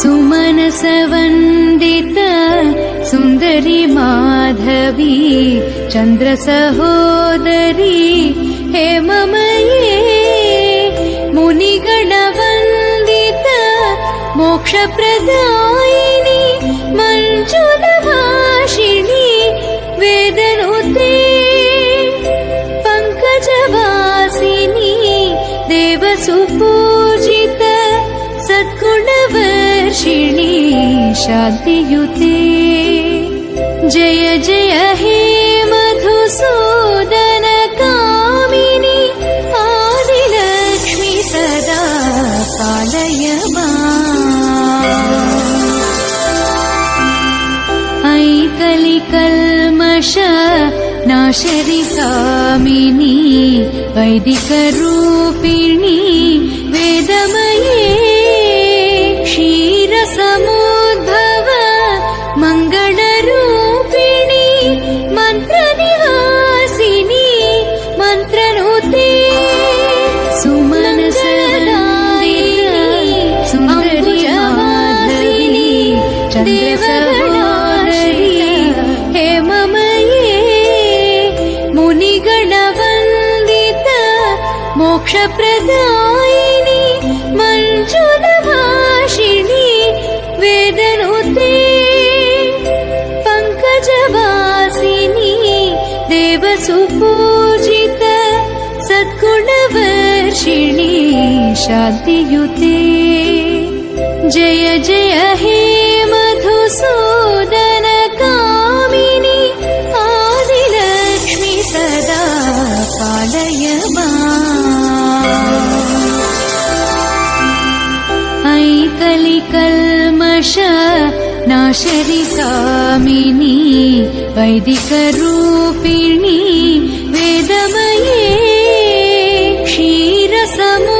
सुमनसवन्दित सुन्दरि माधवी चन्द्रसहोदरी हे ममये मुनिगणवन्दित मोक्षप्रदायिनि मञ्जुलभाषिणि वेदनुते पङ्कजवासिनी देवसुपूजित शान्तियुते जय जय हे मधुसूदन कामिनि आदिलक्ष्मि सदा पालय ऐकलिकल्मष नाशरिकामिनी वैदिकरूपिणी वेदमये क्षीरसमुद्भव मुनिगणवन्दित मोक्षप्रदायिनि मञ्जुलभाषिणि वेदनुते पङ्कजवासिनी देवसुपूजित सद्गुणवर्षिणि शान्तियुते। जय जय हे कलि नाशरिकामिनी वैदिकरूपिणी वेदमये क्षीरसमु